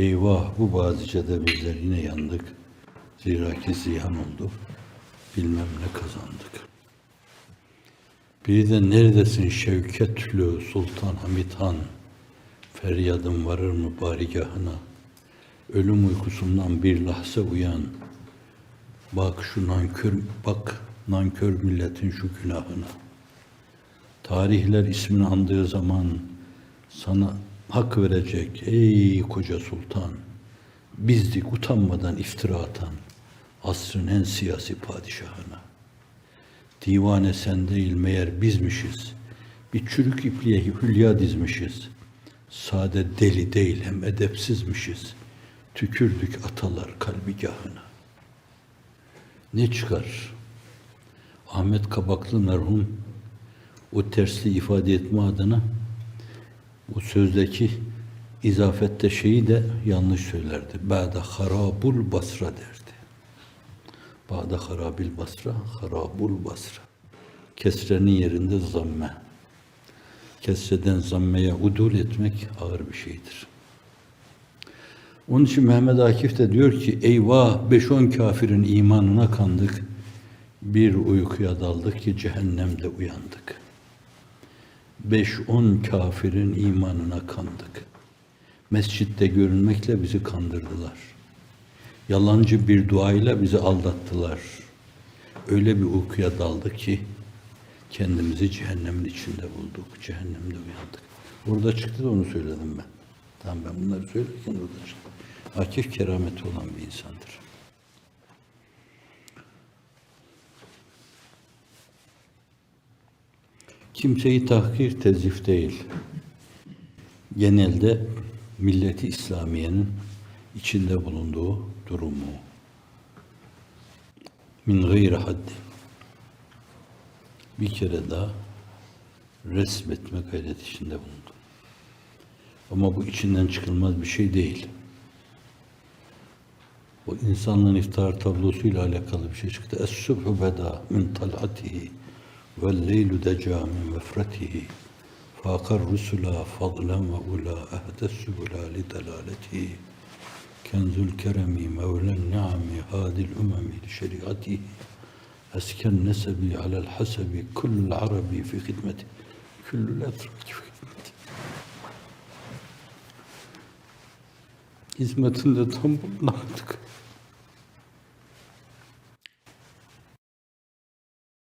Eyvah bu bazicede bizler yine yandık. Zira ki ziyan oldu. Bilmem ne kazandık. Bir de neredesin Şevketlü Sultan Hamid Han? Feryadım varır mı barigahına? Ölüm uykusundan bir lahza uyan. Bak şu nankör, bak nankör milletin şu günahına. Tarihler ismini andığı zaman sana hak verecek ey koca sultan. Bizdik utanmadan iftira atan asrın en siyasi padişahına. Divane sen değil meğer bizmişiz. Bir çürük ipliğe hülya dizmişiz. Sade deli değil hem edepsizmişiz. Tükürdük atalar kalbigahına. Ne çıkar? Ahmet Kabaklı merhum o tersli ifade etme adına bu sözdeki izafette şeyi de yanlış söylerdi. Ba'da harabul basra derdi. Ba'da harabil basra, harabul basra. Kesrenin yerinde zamme. Kesreden zammeye udul etmek ağır bir şeydir. Onun için Mehmet Akif de diyor ki eyvah beş on kafirin imanına kandık. Bir uykuya daldık ki cehennemde uyandık. Beş on kafirin imanına kandık. Mescitte görünmekle bizi kandırdılar. Yalancı bir duayla bizi aldattılar. Öyle bir uykuya daldık ki kendimizi cehennemin içinde bulduk. Cehennemde uyandık. Orada çıktı da onu söyledim ben. Tamam ben bunları söylerken orada çıktı. Akif kerameti olan bir insandır. Kimseyi tahkir tezif değil. Genelde milleti İslamiye'nin içinde bulunduğu durumu min gayri haddi bir kere daha resmetme gayret içinde bulundum. Ama bu içinden çıkılmaz bir şey değil. O insanlığın iftihar tablosuyla alakalı bir şey çıktı. Es-subhu beda min tal'atihi والليل دجى من مفرته فاق الرسل فضلا وأولى أهدى السبل لدلالته. كنز الكرم مولى النعم هادي الأمم لشريعته. أسكى النسب على الحسب كل العرب في خدمته. كل الأتراك في خدمته. Hizmetinde tam.